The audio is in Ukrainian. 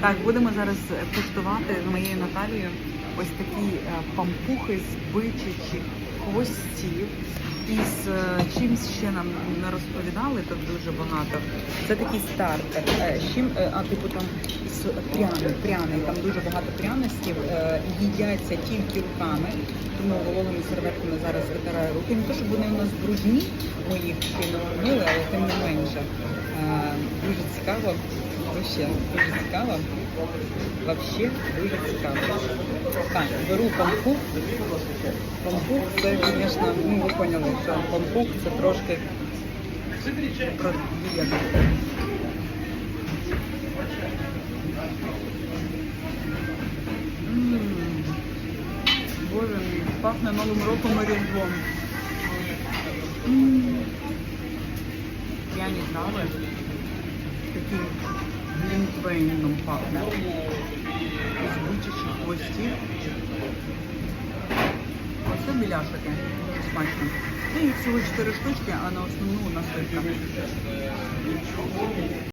Так, будемо зараз куштувати з моєю Наталією ось такі е, пампухи з бичачих хвостів. І з е, чимсь ще нам не розповідали тут дуже багато. Це такий стартер. Е, чим, е, а типу там пряний, пряний, там дуже багато пряностів. Е, їдяться тільки руками. Тому вологими серветками зараз витираю руки. Не то, щоб вони у нас брудні, ми їх ще не помили, але тим не менше. Е, дуже цікаво. Вообще, дуже цікаво. Вообще дуже цікаво. Так, беру пампух. Пампух це, звісно, ну ви поняли, що пампух це трошки про дієту. М, Боже мій, пахне Новим роком і Різдвом. М, Пряні трави. Таким глінтвейном пахне. Із бичачих хвостів. Оце біляшики. Смачно. Ну, їх всього 4 штучки, а на основну у нас тільки.